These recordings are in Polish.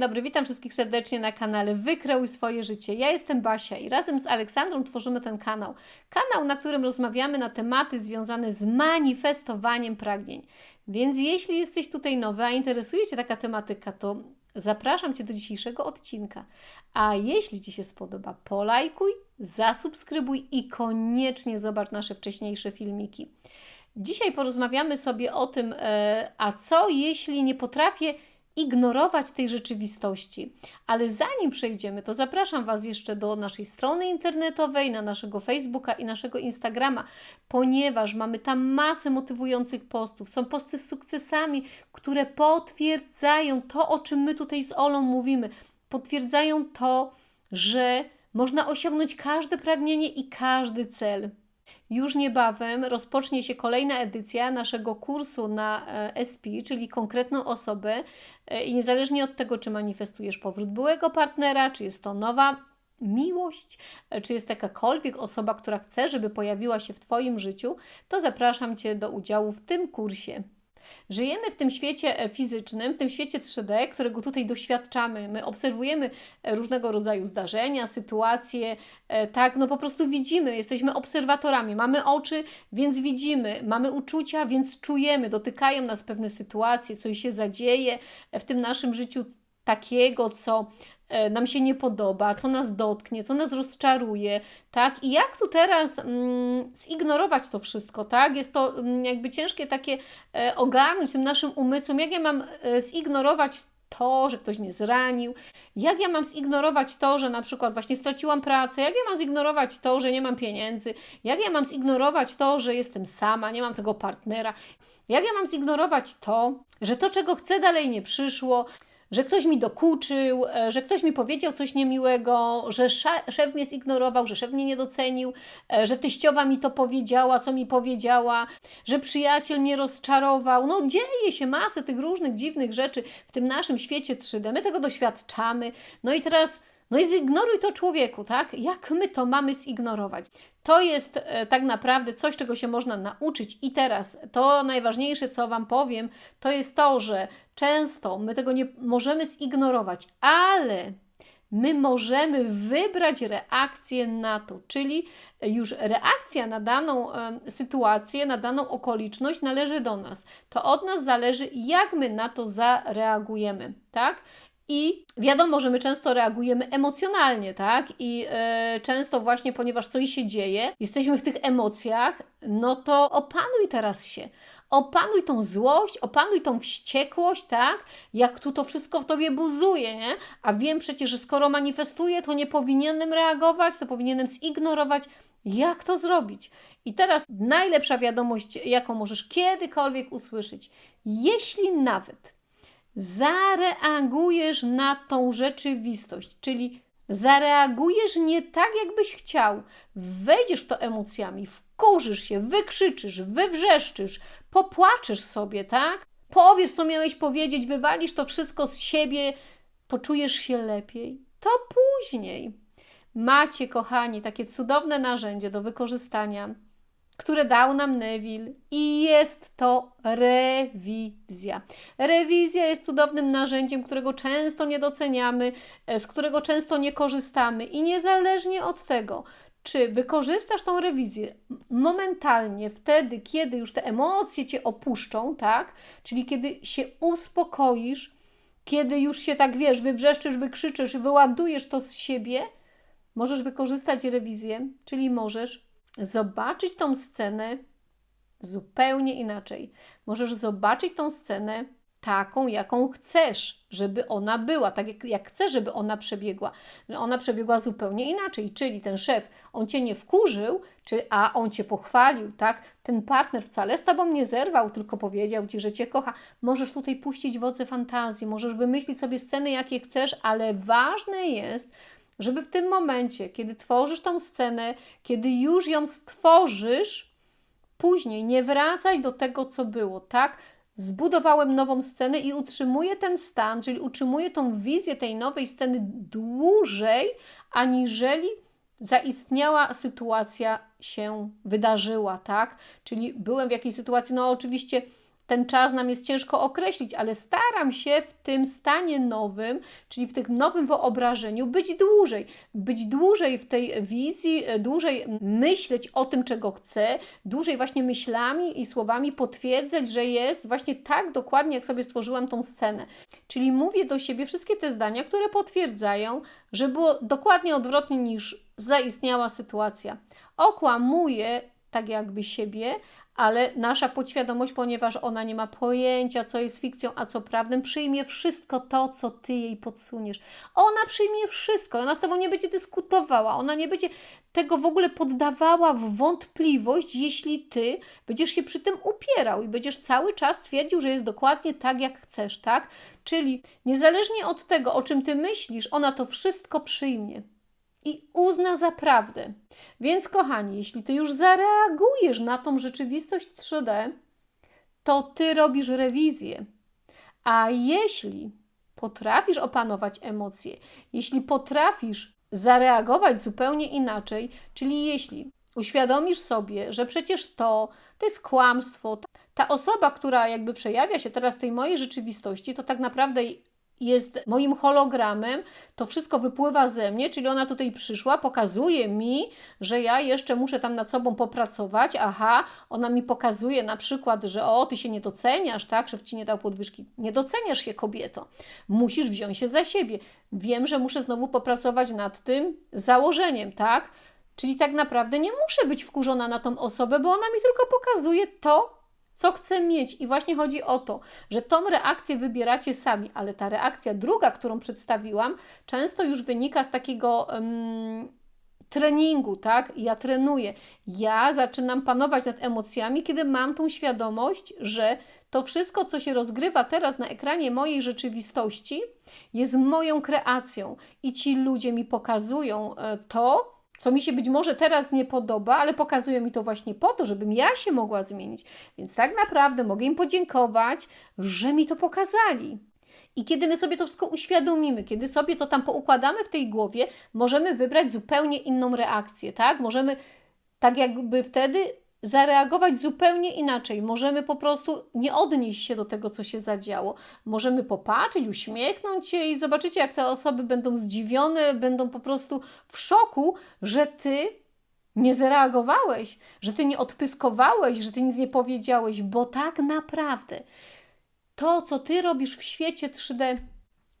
Dobry, witam wszystkich serdecznie na kanale Wykreuj swoje życie. Ja jestem Basia i razem z Aleksandrą tworzymy ten kanał. Kanał, na którym rozmawiamy na tematy związane z manifestowaniem pragnień. Więc jeśli jesteś tutaj nowy, a interesuje Cię taka tematyka, to zapraszam Cię do dzisiejszego odcinka. A jeśli Ci się spodoba, polajkuj, zasubskrybuj i koniecznie zobacz nasze wcześniejsze filmiki. Dzisiaj porozmawiamy sobie o tym, e, a co jeśli nie potrafię ignorować tej rzeczywistości. Ale zanim przejdziemy, to zapraszam Was jeszcze do naszej strony internetowej, na naszego Facebooka i naszego Instagrama, ponieważ mamy tam masę motywujących postów. Są posty z sukcesami, które potwierdzają to, o czym my tutaj z Olą mówimy. Potwierdzają to, że można osiągnąć każde pragnienie i każdy cel. Już niebawem rozpocznie się kolejna edycja naszego kursu na e, SP, czyli konkretną osobę. E, I niezależnie od tego, czy manifestujesz powrót byłego partnera, czy jest to nowa miłość, e, czy jest jakakolwiek osoba, która chce, żeby pojawiła się w Twoim życiu, to zapraszam Cię do udziału w tym kursie. Żyjemy w tym świecie e, fizycznym, w tym świecie 3D, którego tutaj doświadczamy. My obserwujemy e, różnego rodzaju zdarzenia, sytuacje, e, tak, no po prostu widzimy, jesteśmy obserwatorami. Mamy oczy, więc widzimy, mamy uczucia, więc czujemy, dotykają nas pewne sytuacje, coś się zadzieje w tym naszym życiu takiego, co nam się nie podoba, co nas dotknie, co nas rozczaruje, tak? I jak tu teraz mm, zignorować to wszystko, tak? Jest to mm, jakby ciężkie takie e, ogarnąć tym naszym umysłem, jak ja mam e, zignorować to, że ktoś mnie zranił, jak ja mam zignorować to, że na przykład właśnie straciłam pracę, jak ja mam zignorować to, że nie mam pieniędzy, jak ja mam zignorować to, że jestem sama, nie mam tego partnera, jak ja mam zignorować to, że to, czego chcę, dalej nie przyszło, że ktoś mi dokuczył, e, że ktoś mi powiedział coś niemiłego, że szef mnie zignorował, że szef mnie nie docenił, e, że teściowa mi to powiedziała, co mi powiedziała, że przyjaciel mnie rozczarował. No dzieje się masę tych różnych dziwnych rzeczy w tym naszym świecie 3D. My tego doświadczamy. No i teraz no i zignoruj to człowieku, tak? Jak my to mamy zignorować? To jest e, tak naprawdę coś, czego się można nauczyć. I teraz to najważniejsze, co Wam powiem, to jest to, że często my tego nie możemy zignorować, ale my możemy wybrać reakcję na to, czyli już reakcja na daną sytuację, na daną okoliczność należy do nas. To od nas zależy, jak my na to zareagujemy, tak? I wiadomo, że my często reagujemy emocjonalnie, tak? I e, często właśnie, ponieważ coś się dzieje, jesteśmy w tych emocjach, no to opanuj teraz się. Opanuj tą złość, opanuj tą wściekłość, tak? Jak tu to wszystko w tobie buzuje, nie? A wiem przecież, że skoro manifestuję, to nie powinienem reagować, to powinienem zignorować. Jak to zrobić? I teraz najlepsza wiadomość, jaką możesz kiedykolwiek usłyszeć. Jeśli nawet zareagujesz na tą rzeczywistość, czyli zareagujesz nie tak, jakbyś chciał, wejdziesz w to emocjami, wkurzysz się, wykrzyczysz, wywrzeszczysz, popłaczesz sobie, tak? Powiesz, co miałeś powiedzieć, wywalisz to wszystko z siebie, poczujesz się lepiej. To później. Macie, kochani, takie cudowne narzędzie do wykorzystania które dał nam Neville i jest to rewizja. Rewizja jest cudownym narzędziem, którego często nie doceniamy, e, z którego często nie korzystamy i niezależnie od tego, czy wykorzystasz tą rewizję momentalnie, wtedy, kiedy już te emocje cię opuszczą, tak? Czyli kiedy się uspokoisz, kiedy już się tak wiesz, wywrzeszczysz, wykrzyczysz, wyładujesz to z siebie, możesz wykorzystać rewizję, czyli możesz zobaczyć tą scenę zupełnie inaczej. Możesz zobaczyć tą scenę taką, jaką chcesz, żeby ona była, tak jak, jak chcesz, żeby ona przebiegła. Ona przebiegła zupełnie inaczej, czyli ten szef, on cię nie wkurzył, czy, a on cię pochwalił, tak? Ten partner wcale z tobą nie zerwał, tylko powiedział ci, że cię kocha. Możesz tutaj puścić wodze fantazji, możesz wymyślić sobie sceny, jakie chcesz, ale ważne jest, żeby w tym momencie, kiedy tworzysz tą scenę, kiedy już ją stworzysz, później nie wracać do tego, co było, tak? Zbudowałem nową scenę i utrzymuję ten stan, czyli utrzymuję tą wizję tej nowej sceny dłużej, aniżeli zaistniała sytuacja się wydarzyła, tak? Czyli byłem w jakiejś sytuacji, no oczywiście ten czas nam jest ciężko określić, ale staram się w tym stanie nowym, czyli w tym nowym wyobrażeniu, być dłużej. Być dłużej w tej wizji, e, dłużej myśleć o tym, czego chcę, dłużej właśnie myślami i słowami potwierdzać, że jest właśnie tak dokładnie, jak sobie stworzyłam tą scenę. Czyli mówię do siebie wszystkie te zdania, które potwierdzają, że było dokładnie odwrotnie niż zaistniała sytuacja. Okłamuję tak jakby siebie, ale nasza podświadomość, ponieważ ona nie ma pojęcia, co jest fikcją, a co prawdą, przyjmie wszystko to, co ty jej podsuniesz. Ona przyjmie wszystko, ona z tobą nie będzie dyskutowała, ona nie będzie tego w ogóle poddawała w wątpliwość, jeśli ty będziesz się przy tym upierał i będziesz cały czas twierdził, że jest dokładnie tak, jak chcesz, tak? Czyli niezależnie od tego, o czym ty myślisz, ona to wszystko przyjmie i uzna za prawdę. Więc, kochani, jeśli ty już zareagujesz na tą rzeczywistość 3D, to ty robisz rewizję. A jeśli potrafisz opanować emocje, jeśli potrafisz zareagować zupełnie inaczej, czyli jeśli uświadomisz sobie, że przecież to, to jest kłamstwo, ta osoba, która jakby przejawia się teraz w tej mojej rzeczywistości, to tak naprawdę jest moim hologramem, to wszystko wypływa ze mnie, czyli ona tutaj przyszła, pokazuje mi, że ja jeszcze muszę tam nad sobą popracować. Aha, ona mi pokazuje na przykład, że o, ty się nie doceniasz, tak, szef ci nie dał podwyżki. Nie doceniasz się, kobieto. Musisz wziąć się za siebie. Wiem, że muszę znowu popracować nad tym założeniem, tak? Czyli tak naprawdę nie muszę być wkurzona na tą osobę, bo ona mi tylko pokazuje to, co chcę mieć. I właśnie chodzi o to, że tą reakcję wybieracie sami, ale ta reakcja druga, którą przedstawiłam, często już wynika z takiego. Um, treningu, tak? Ja trenuję. Ja zaczynam panować nad emocjami, kiedy mam tą świadomość, że to wszystko, co się rozgrywa teraz na ekranie mojej rzeczywistości, jest moją kreacją i ci ludzie mi pokazują e, to, co mi się być może teraz nie podoba, ale pokazuje mi to właśnie po to, żebym ja się mogła zmienić. Więc tak naprawdę mogę im podziękować, że mi to pokazali. I kiedy my sobie to wszystko uświadomimy, kiedy sobie to tam poukładamy w tej głowie, możemy wybrać zupełnie inną reakcję, tak? Możemy tak jakby wtedy zareagować zupełnie inaczej. Możemy po prostu nie odnieść się do tego, co się zadziało. Możemy popatrzeć, uśmiechnąć się i zobaczycie, jak te osoby będą zdziwione, będą po prostu w szoku, że ty nie zareagowałeś, że ty nie odpyskowałeś, że ty nic nie powiedziałeś, bo tak naprawdę to, co ty robisz w świecie 3D,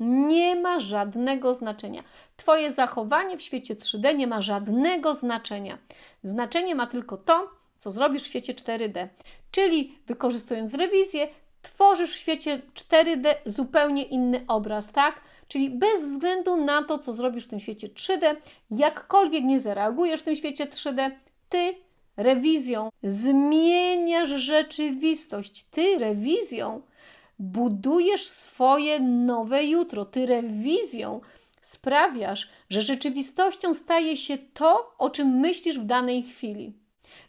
nie ma żadnego znaczenia. Twoje zachowanie w świecie 3D nie ma żadnego znaczenia. Znaczenie ma tylko to, co zrobisz w świecie 4D. Czyli wykorzystując rewizję, tworzysz w świecie 4D zupełnie inny obraz, tak? Czyli bez względu na to, co zrobisz w tym świecie 3D, jakkolwiek nie zareagujesz w tym świecie 3D, ty rewizją zmieniasz rzeczywistość. Ty rewizją budujesz swoje nowe jutro. Ty rewizją sprawiasz, że rzeczywistością staje się to, o czym myślisz w danej chwili.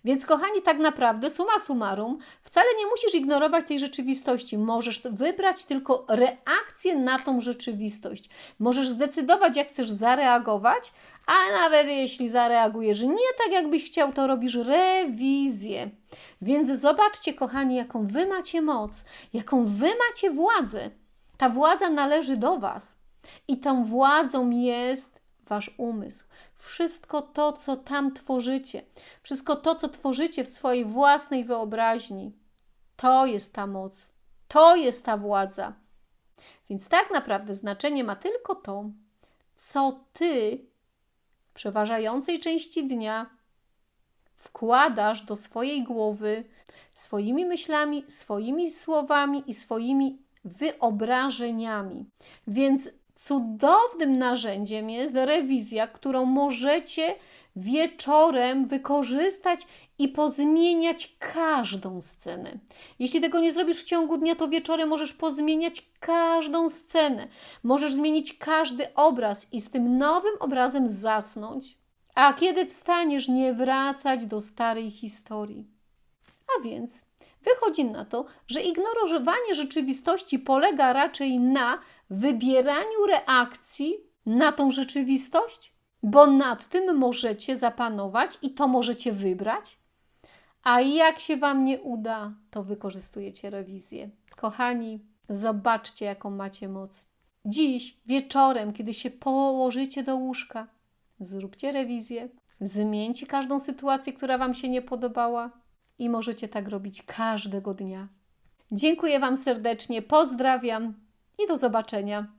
Więc, kochani, tak naprawdę, suma summarum, wcale nie musisz ignorować tej rzeczywistości. Możesz wybrać tylko reakcję na tą rzeczywistość. Możesz zdecydować, jak chcesz zareagować, a nawet jeśli zareagujesz nie tak, jakbyś chciał, to robisz rewizję. Więc zobaczcie, kochani, jaką wy macie moc, jaką wy macie władzę. Ta władza należy do Was. I tą władzą jest Wasz umysł wszystko to, co tam tworzycie, wszystko to, co tworzycie w swojej własnej wyobraźni, to jest ta moc, to jest ta władza. Więc tak naprawdę znaczenie ma tylko to, co ty w przeważającej części dnia wkładasz do swojej głowy swoimi myślami, swoimi słowami i swoimi wyobrażeniami. Więc Cudownym narzędziem jest rewizja, którą możecie wieczorem wykorzystać i pozmieniać każdą scenę. Jeśli tego nie zrobisz w ciągu dnia, to wieczorem możesz pozmieniać każdą scenę. Możesz zmienić każdy obraz i z tym nowym obrazem zasnąć. A kiedy wstaniesz, nie wracać do starej historii. A więc wychodzi na to, że ignorowanie rzeczywistości polega raczej na wybieraniu reakcji na tą rzeczywistość, bo nad tym możecie zapanować i to możecie wybrać. A jak się Wam nie uda, to wykorzystujecie rewizję. Kochani, zobaczcie, jaką macie moc. Dziś, wieczorem, kiedy się położycie do łóżka, zróbcie rewizję, zmieńcie każdą sytuację, która Wam się nie podobała i możecie tak robić każdego dnia. Dziękuję Wam serdecznie, pozdrawiam i do zobaczenia.